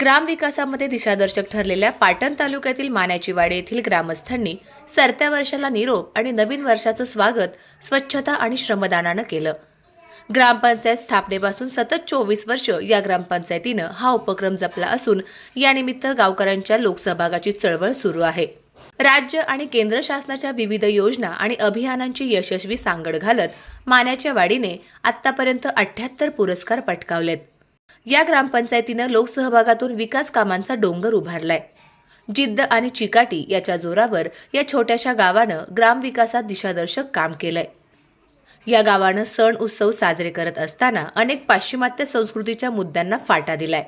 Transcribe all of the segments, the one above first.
ग्रामविकासामध्ये दिशादर्शक ठरलेल्या पाटण तालुक्यातील मान्याचीवाडी येथील ग्रामस्थांनी सरत्या वर्षाला निरोप आणि नवीन वर्षाचं स्वागत स्वच्छता आणि श्रमदानानं केलं. ग्रामपंचायत स्थापनेपासून सतत चोवीस वर्ष या ग्रामपंचायतीनं हा उपक्रम जपला असून यानिमित्त गावकऱ्यांच्या लोकसहभागाची चळवळ सुरू आहे. राज्य आणि केंद्र शासनाच्या विविध योजना आणि अभियानांची यशस्वी सांगड घालत मान्याच्या वाडीने आतापर्यंत अठ्याहत्तर पुरस्कार पटकावलेत. या ग्रामपंचायतीनं लोकसहभागातून विकास कामांचा डोंगर उभारलाय. जिद्द आणि चिकाटी याच्या जोरावर या छोट्याशा गावानं ग्रामविकासात दिशादर्शक काम केलंय. या गावानं सण उत्सव साजरे करत असताना अनेक पाश्चिमात्य संस्कृतीच्या मुद्द्यांना फाटा दिलाय.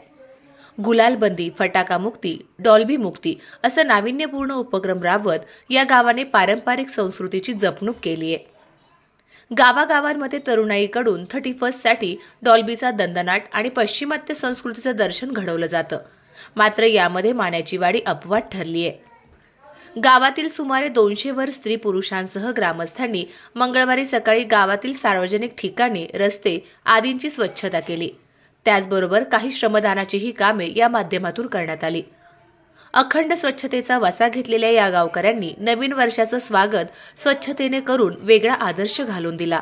गुलालबंदी फटाका मुक्ती डॉल्बी मुक्ती असं नाविन्यपूर्ण उपक्रम राबवत या गावाने पारंपरिक संस्कृतीची जपणूक केली आहे गावागावांमध्ये तरुणाईकडून थर्टी फर्स्टसाठी डॉल्बीचा दंदनाट आणि पाश्चिमात्य संस्कृतीचं दर्शन घडवलं जातं. मात्र यामध्ये मान्याची वाडी अपवाद ठरली आहे गावातील सुमारे दोनशे वर स्त्री पुरुषांसह ग्रामस्थांनी मंगळवारी सकाळी गावातील सार्वजनिक ठिकाणी रस्ते आदींची स्वच्छता केली. त्याचबरोबर काही श्रमदानाचीही कामे या माध्यमातून करण्यात आली. अखंड स्वच्छतेचा वसा घेतलेल्या या गावकऱ्यांनी नवीन वर्षाचं स्वागत स्वच्छतेने करून वेगळा आदर्श घालून दिला.